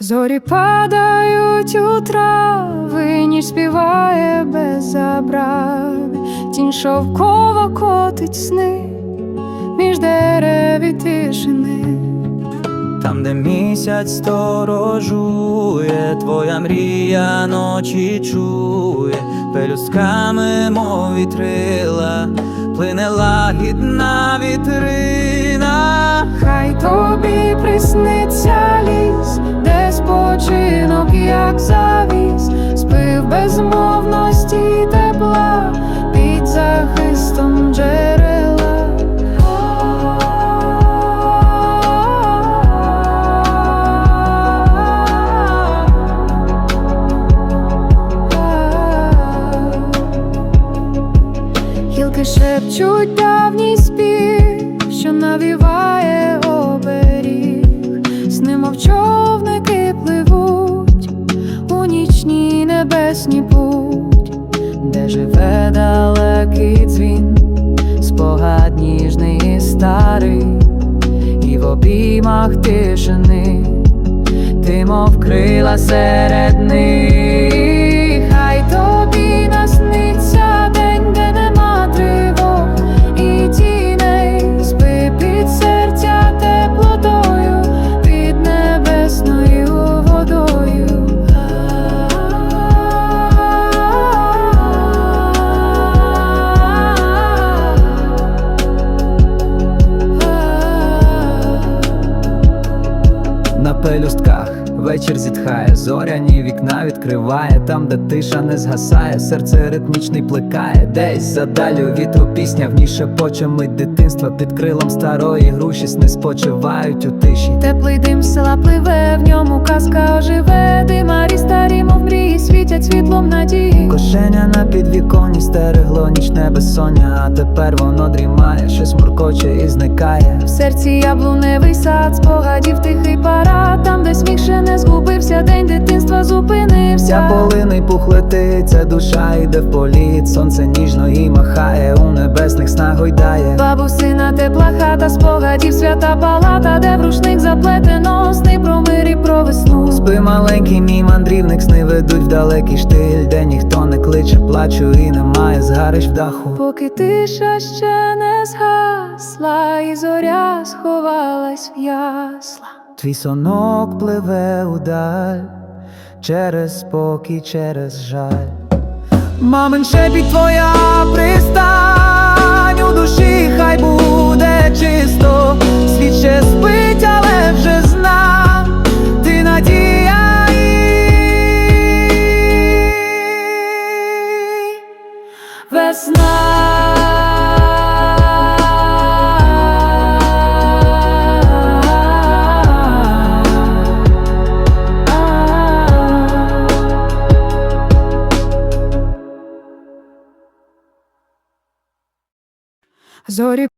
Зорі падають у трави, ніч співає без забрави, тінь шовкова котить сни між дерев і тишини. Там, де місяць сторожує, твоя мрія ночі чує, пелюсками, мов вітрила, плине лагідна вітрина. Хай тобі присниться спочинок, як завіс, спив безмовності тепла під захистом джерела. Гілки шепчуть давній спів, що навіває живе далекий дзвін, спогад ніжний і старий, і в обіймах тишини, ти мов крила серед пелюстках вечір зітхає, зоряні вікна відкриває, там, де тиша не згасає, серце ритмічний плекає, десь задалю вітру пісня, в ній шепоче. Мить дитинства під крилом старої груші сни спочивають у тиші. Теплий дим села пливе, в ньому казка оживе, димарі надії. На підвіконні стерегло нічне безсоння, а тепер воно дрімає, щось муркоче і зникає. В серці яблуневий сад, спогадів тихий парад, там, де сміх ще не згубився, день дитинства зупинився. Ця полиний пух летить, душа йде в політ, сонце ніжно і махає, у небесних снах гойдає. Бабусина тепла хата, спогадів свята палата, де в рушник заплетено сни про мир і про весну. Спи маленький мій мандрівник, сни ведуть в далекий штиль, де ніхто не кличе, плачу і немає згарищ в даху. Поки тиша ще не згасла, і зоря сховалась в ясла. Твій сонок пливе удаль, через спокій, через жаль. Мамин шепіт твоя пристань Весна. Зорі